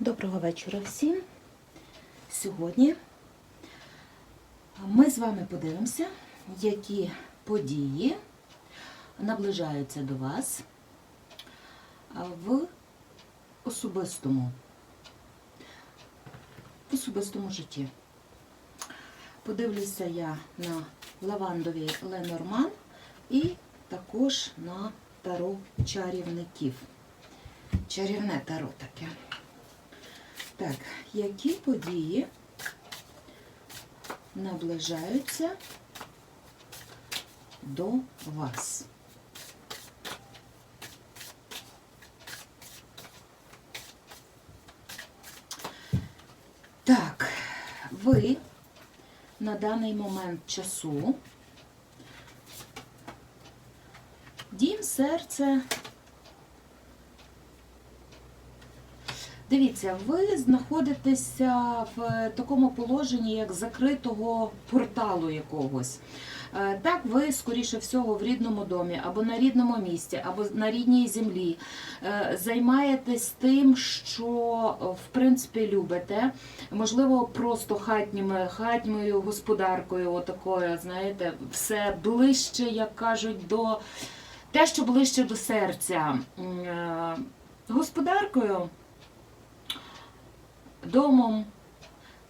Доброго вечора всім. Сьогодні ми з вами подивимося, які події наближаються до вас в особистому, в особистому житті. Подивлюся я на лавандовий Ленорман і також на таро чарівників. Чарівне таро таке. Так, які події наближаються до вас? Так, ви на даний момент часу дім серце. Дивіться, ви знаходитеся в такому положенні, як закритого порталу якогось. Е, Так, ви, скоріше всього, в рідному домі, або на рідному місці, або на рідній землі е, займаєтесь тим, що е, в принципі любите. Можливо, просто хатніми, хатньою господаркою, отакою, знаєте, все ближче, як кажуть, до те, що ближче до серця. Е, Господаркою домом.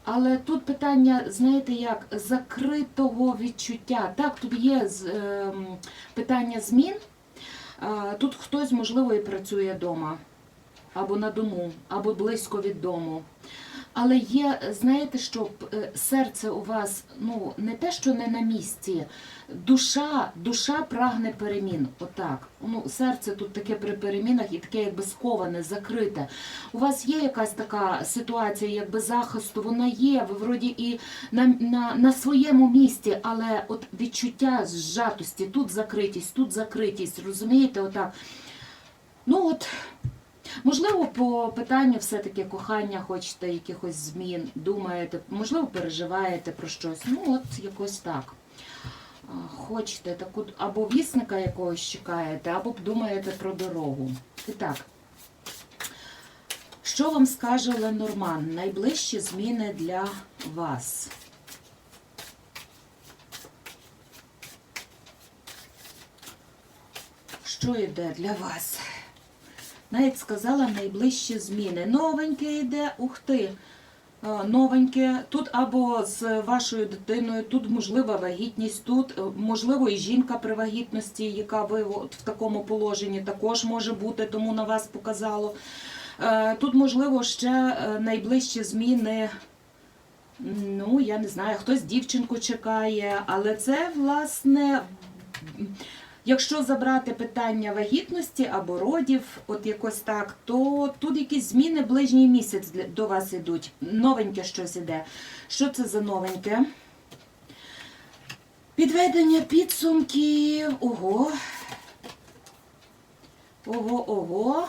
Але тут питання, знаєте, як закритого відчуття. Так, тут є ем, питання змін. Тут хтось, можливо, і працює вдома, або на дому, або близько від дому. Але є, знаєте, що е, серце у вас ну не те, що не на місці, душа, душа прагне перемін. Отак. Ну, серце тут таке при перемінах і таке якби сковане, закрите. У вас є якась така ситуація, якби захисту, вона є, ви вроді і на, на, на своєму місці, але от відчуття зжатості, тут закритість, тут закритість, розумієте, отак. Ну от. Можливо, по питанню все-таки кохання хочете якихось змін, думаєте, можливо, переживаєте про щось. Ну, от якось так. Хочете таку або вісника якогось чекаєте, або думаєте про дорогу. І так, що вам скаже Ленорман? Найближчі зміни для вас. Що йде для вас? Навіть сказала найближчі зміни. Новеньке йде, ух ти. е, Новеньке, тут або з вашою дитиною, тут можлива вагітність, тут е, можливо і жінка при вагітності, яка ви от в такому положенні також може бути, тому на вас показало. Е, Тут можливо ще найближчі зміни. Ну, я не знаю, хтось дівчинку чекає, але це власне. Якщо забрати питання вагітності або родів, от якось так, то тут якісь зміни ближній місяць до вас ідуть. Новеньке щось іде. Що це за новеньке? Підведення підсумків. Ого. Ого-ого.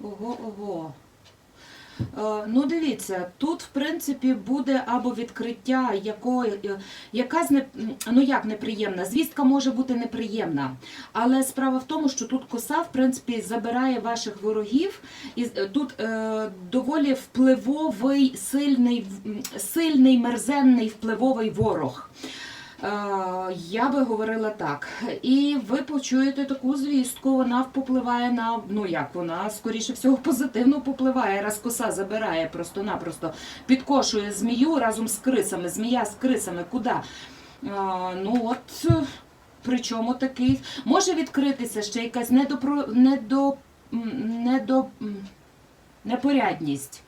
Ого, ого. Е, Ну, дивіться, тут, в принципі, буде або відкриття якої, е, якась не, ну як неприємна. Звістка може бути неприємна. Але справа в тому, що тут коса, в принципі, забирає ваших ворогів. І е, тут е, доволі впливовий, сильний, сильний, мерзенний впливовий ворог. Е, Я би говорила так. І ви почуєте таку звістку, вона попливає на, ну як вона, скоріше всього, позитивно попливає, раз коса забирає просто-напросто, підкошує змію разом з крисами. Змія з крисами куди? Е, Ну от, причому такий. Може відкритися ще якась недопро, недо, недо, непорядність.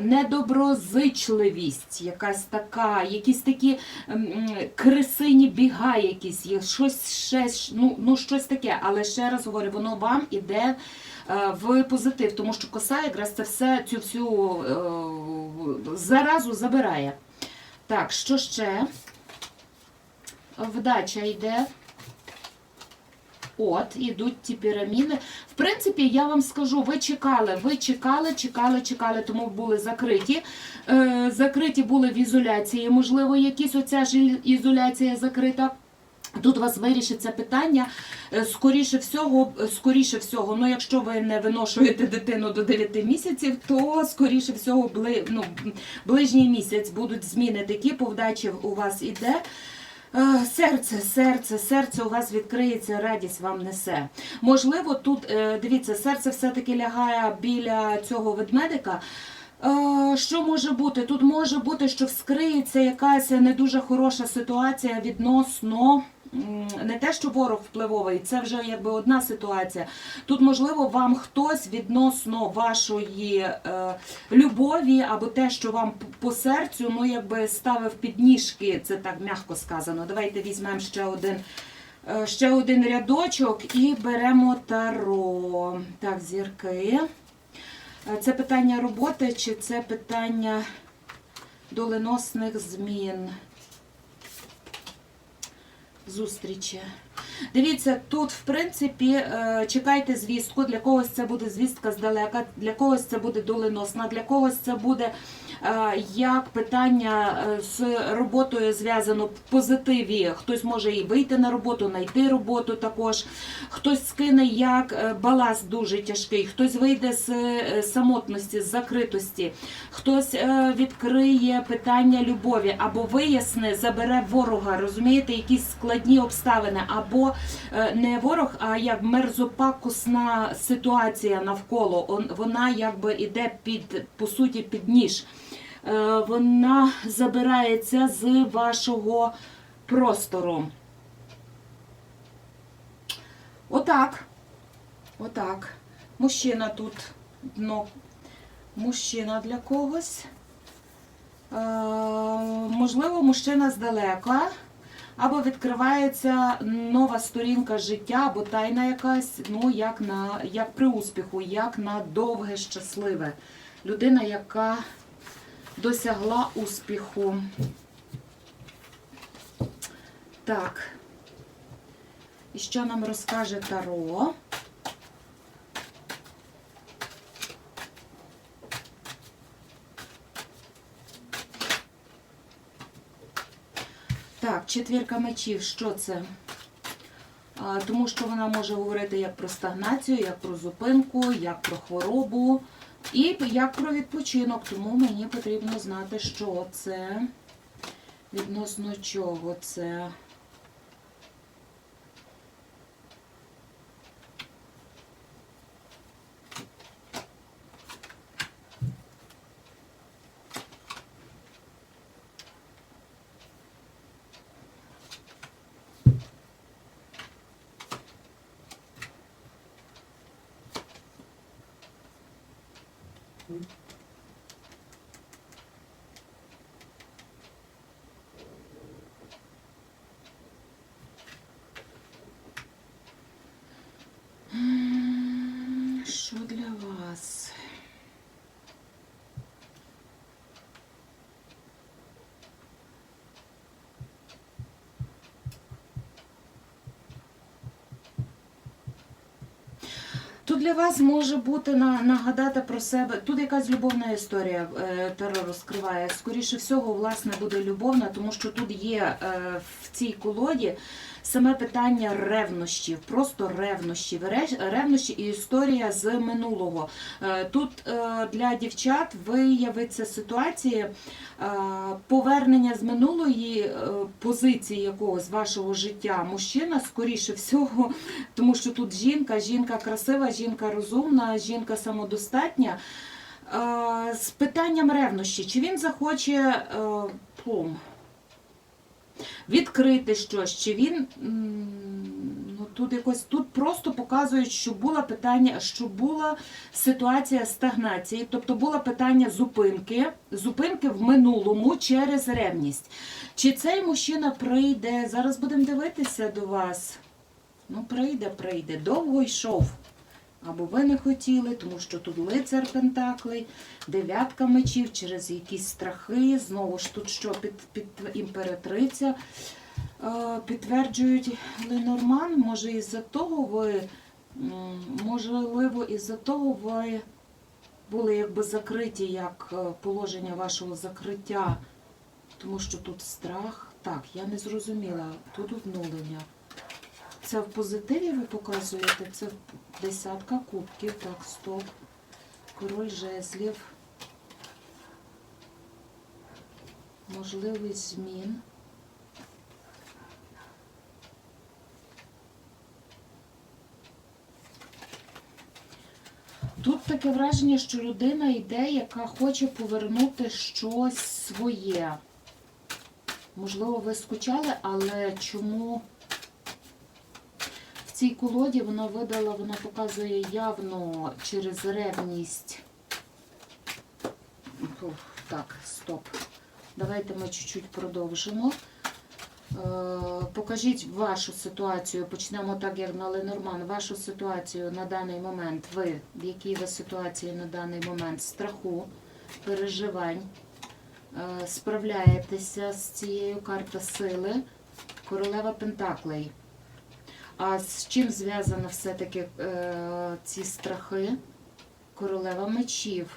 Недоброзичливість, якась така, якісь такі крисині біга, якісь є, щось ще, ну, ну щось таке. Але ще раз говорю, воно вам іде е, в позитив, тому що коса якраз це все цю всю е, заразу забирає. Так, що ще? Вдача йде. От, ідуть ті піраміди. В принципі, я вам скажу, ви чекали, ви чекали, чекали, чекали, тому були закриті. Е, закриті були в ізоляції, можливо, якісь оця ж ізоляція закрита. Тут у вас вирішиться питання, е, скоріше всього, скоріше всього, ну якщо ви не виношуєте дитину до 9 місяців, то скоріше всього бли, ну, ближній місяць будуть зміни такі, по вдачі у вас іде. Серце, серце, серце у вас відкриється, радість вам несе. Можливо, тут е, дивіться, серце все-таки лягає біля цього ведмедика. Що може бути? Тут може бути, що вскриється якась не дуже хороша ситуація відносно. Не те, що ворог впливовий, це вже якби одна ситуація. Тут, можливо, вам хтось відносно вашої е, любові або те, що вам по серцю, ну якби ставив підніжки, це так м'яко сказано. Давайте візьмемо ще один. е, Ще один рядочок і беремо таро. Так, зірки. Е, Це питання роботи чи це питання доленосних змін? Зустрічі. Дивіться, тут, в принципі, е, чекайте звістку. Для когось це буде звістка здалека, для когось це буде доленосна, для когось це буде е, як питання е, з роботою зв'язано в позитиві. Хтось може і вийти на роботу, знайти роботу також. Хтось скине як баласт дуже тяжкий, хтось вийде з самотності, з закритості, хтось відкриє питання любові або виясне, забере ворога, розумієте, якісь складні обставини, е, не ворог, а як мерзопакусна ситуація навколо. Вона якби іде під по суті під ніж. Е, Вона забирається з вашого простору. Отак. Отак. Мужчина тут дно. Мужчина для когось. Е, можливо, мужчина здалека. Або відкривається нова сторінка життя, або тайна якась, ну, як, на, як при успіху, як на довге щасливе. Людина, яка досягла успіху. Так. І що нам розкаже Таро? Так, четвірка мечів, що це? Тому що вона може говорити як про стагнацію, як про зупинку, як про хворобу і як про відпочинок. Тому мені потрібно знати, що це, відносно чого це. Mm-hmm. Для вас може бути на, нагадати про себе. Тут якась любовна історія е, Таро розкриває. Скоріше всього, власне, буде любовна, тому що тут є е, в цій колоді саме питання ревнощів, просто ревнощів, Ре- ревнощі і історія з минулого. Е, Тут е, для дівчат виявиться ситуація е, повернення з минулої позиції якогось вашого життя. Мужчина, скоріше всього, тому що тут жінка, жінка красива, жінка розумна, жінка самодостатня. З питанням ревнощі, чи він захоче плом, відкрити щось, чи він ну, тут якось тут просто показують, що було питання, що була ситуація стагнації, тобто було питання зупинки, зупинки в минулому через ревність. Чи цей мужчина прийде? Зараз будемо дивитися до вас. Ну, прийде, прийде. Довго йшов. Або ви не хотіли, тому що тут лицар Пентаклей, дев'ятка мечів через якісь страхи. Знову ж тут що під, під імператриця е, підтверджують Ленорман. Може, із-за того ви, можливо, із-за того ви були якби закриті, як е, положення вашого закриття, тому що тут страх, Так, я не зрозуміла. Тут обнулення. Це в позитиві ви показуєте? Це десятка кубків. Так, стоп. Король жезлів. Можливість змін. Тут таке враження, що людина йде, яка хоче повернути щось своє. Можливо, ви скучали, але чому цій колоді вона видала, вона показує явно через ревність. Так, стоп. Давайте ми чуть-чуть продовжимо. Е, Покажіть вашу ситуацію. Почнемо так, як на Ленорман. Вашу ситуацію на даний момент. Ви в якій ви ситуації на даний момент? Страху, переживань. Е, Справляєтеся з цією карта сили. Королева Пентаклей. А з чим зв'язано все-таки е, ці страхи? Королева мечів.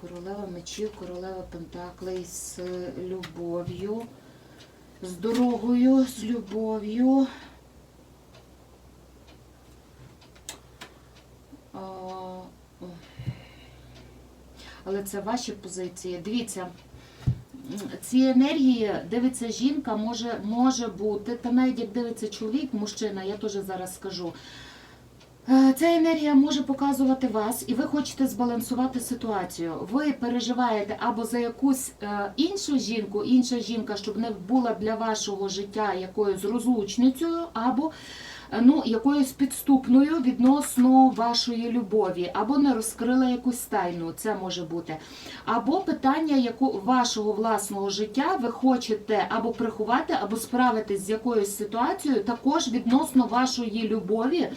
Королева мечів, королева Пентаклей з любов'ю, з дорогою, з любов'ю. Але це ваші позиції. Дивіться, ці енергії дивиться жінка, може, може бути, та навіть як дивиться чоловік, мужчина, я теж зараз скажу. Е, Ця енергія може показувати вас, і ви хочете збалансувати ситуацію. Ви переживаєте або за якусь е, іншу жінку, інша жінка, щоб не була для вашого життя якоюсь розлучницею, або ну, якоюсь підступною відносно вашої любові, або не розкрила якусь тайну, це може бути. Або питання яку, вашого власного життя ви хочете або приховати, або справитись з якоюсь ситуацією, також відносно вашої любові.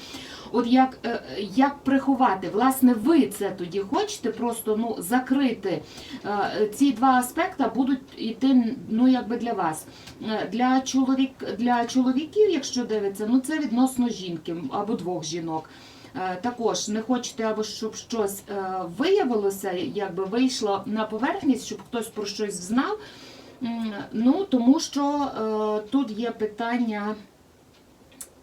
От як, е, як приховати? Власне, ви це тоді хочете просто ну, закрити. Е, Ці два аспекти будуть йти ну, якби для вас. Е, Для, чоловік, для чоловіків, якщо дивиться, ну це відносно жінки або двох жінок. Е, Також не хочете, або щоб щось е, виявилося, якби вийшло на поверхність, щоб хтось про щось знав. Ну, тому що е, тут є питання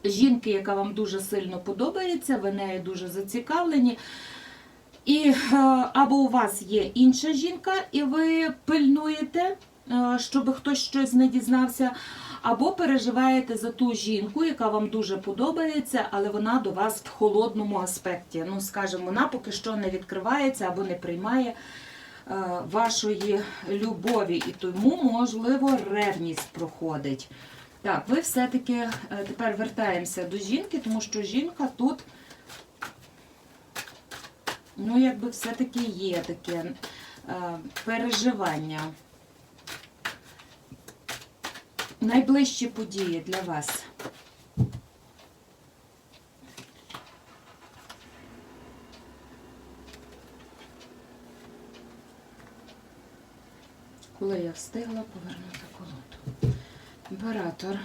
жінки, яка вам дуже сильно подобається, ви нею дуже зацікавлені. І або у вас є інша жінка, і ви пильнуєте, щоб хтось щось не дізнався, або переживаєте за ту жінку, яка вам дуже подобається, але вона до вас в холодному аспекті. Ну, скажімо, вона поки що не відкривається або не приймає е, вашої любові, і тому, можливо, ревність проходить. Так, ви все-таки е, тепер вертаємося до жінки, тому що жінка тут, ну, якби все-таки є таке е, переживання. Найближчі події для вас. Коли я встигла повернути колоду. Імператор.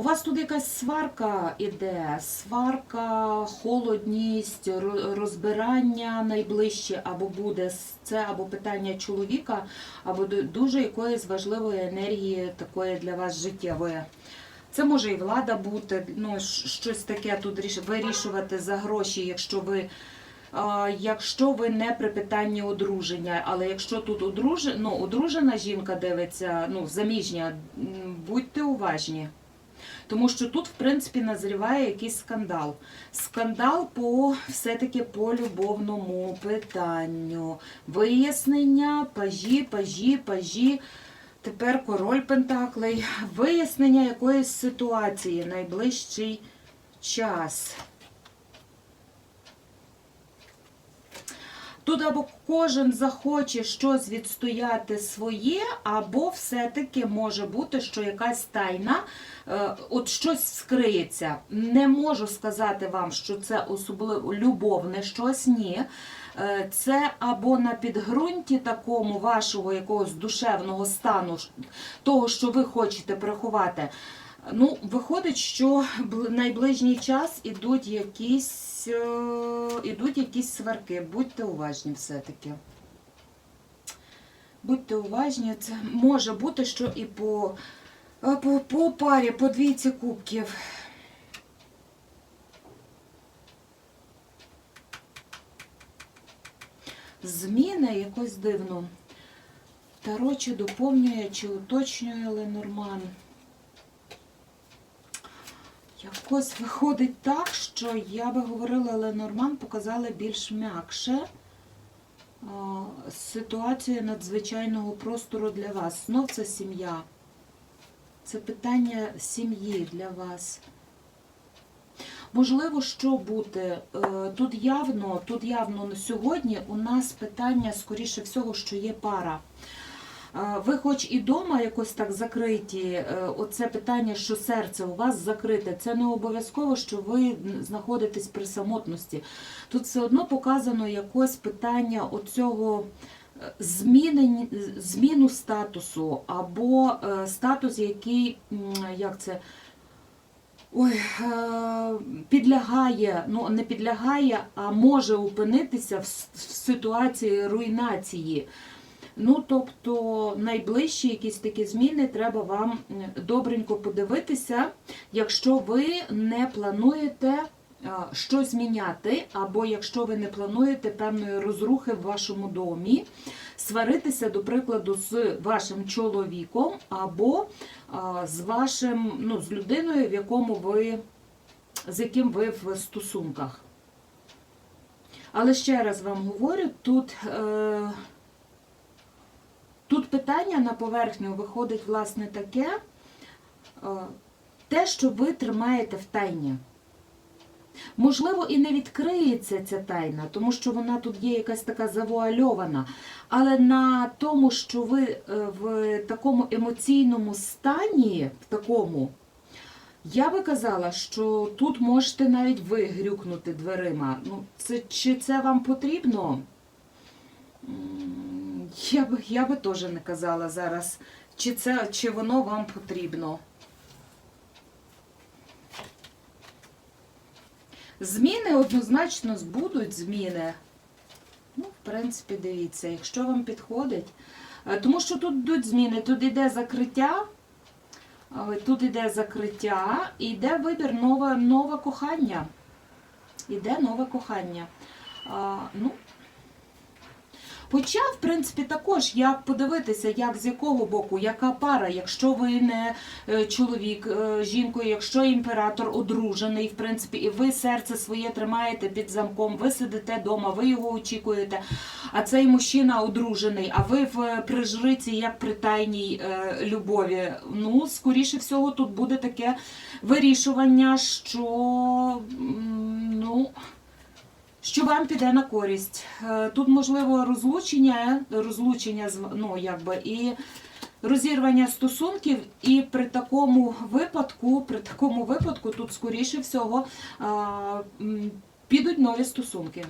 У вас тут якась сварка іде, сварка, холодність, розбирання найближче або буде це або питання чоловіка, або дуже якоїсь важливої енергії такої для вас життєвої. Це може і влада бути, ну щось таке тут ріш- вирішувати за гроші, якщо ви. Якщо ви не при питанні одруження, але якщо тут одружена, ну, одружена жінка дивиться, ну, заміжня, будьте уважні. Тому що тут, в принципі, назріває якийсь скандал. Скандал по все-таки по любовному питанню. Вияснення, пажі, пажі, пажі. Тепер король Пентаклей. Вияснення якоїсь ситуації найближчий час. Тут або кожен захоче щось відстояти своє, або все-таки може бути, що якась тайна, е, от щось скриється. Не можу сказати вам, що це особливо любовне щось, ні. Е, Це або на підґрунті такому вашого якогось душевного стану, того, що ви хочете приховати. Ну, виходить, що бл- найближній час ідуть якісь, е, ідуть якісь сварки. Будьте уважні все-таки. Будьте уважні, це може бути, що і по, е, по, по парі, по двійці кубків. Зміни якось дивно. Таро чи доповнює, чи уточнює Ленорман. Якось виходить так, що я би говорила, Ленорман показала більш м'якше ситуацію надзвичайного простору для вас. Знов це сім'я. Це питання сім'ї для вас. Можливо, що бути? Е, Тут явно, тут явно на сьогодні у нас питання, скоріше всього, що є пара. Ви хоч і вдома якось так закриті, е, оце питання, що серце у вас закрите, це не обов'язково, що ви знаходитесь при самотності. Тут все одно показано якось питання оцього е, зміни, зміну статусу, або е, статус, який, як це, ой, підлягає, ну не підлягає, а може опинитися в в ситуації руйнації. Ну, тобто найближчі якісь такі зміни треба вам добренько подивитися, якщо ви не плануєте щось міняти, або якщо ви не плануєте певної розрухи в вашому домі, сваритися, до прикладу, з вашим чоловіком, або з вашим, ну, з людиною, в якому ви, з яким ви в стосунках. Але ще раз вам говорю, тут. Е, Тут питання на поверхню виходить, власне, таке, е, те, що ви тримаєте в тайні. Можливо, і не відкриється ця тайна, тому що вона тут є якась така завуальована. Але на тому, що ви е, в такому емоційному стані, в такому, я би казала, що тут можете навіть ви грюкнути дверима. Ну, це, чи це вам потрібно? Я би, я би теж не казала зараз, чи, це, чи воно вам потрібно. Зміни однозначно будуть зміни. Ну, в принципі, дивіться, якщо вам підходить. Е, Тому що тут йдуть зміни, тут йде закриття, е, тут йде закриття і йде вибір нове, нове кохання. Іде нове кохання. А, ну, Хоча, в принципі, також як подивитися, як з якого боку, яка пара, якщо ви не е, чоловік е, жінкою, якщо імператор одружений, в принципі, і ви серце своє тримаєте під замком, ви сидите вдома, ви його очікуєте, а цей мужчина одружений, а ви в е, при жриці, як при тайній любові. Ну, скоріше всього, тут буде таке вирішування, що ну що вам піде на користь. Е, Тут можливо розлучення, розлучення ну, якби, і розірвання стосунків, і при такому випадку, при такому випадку тут, скоріше всього, підуть нові стосунки.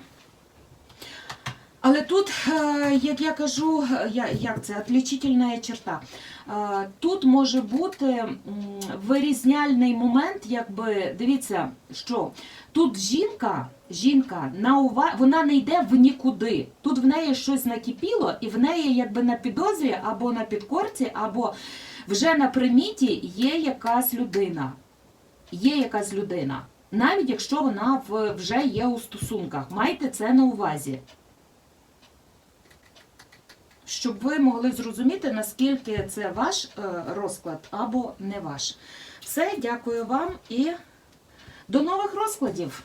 Але тут, е, як я кажу, е, як це отличительна черта. Е, Тут може бути вирізняльний момент, якби дивіться, що тут жінка, жінка на ува... вона не йде в нікуди. Тут в неї щось накипіло, і в неї якби на підозрі або на підкорці, або вже на приміті є якась людина. Є якась людина, навіть якщо вона вже є у стосунках. Майте це на увазі щоб ви могли зрозуміти, наскільки це ваш е, розклад або не ваш. Все, дякую вам і до нових розкладів.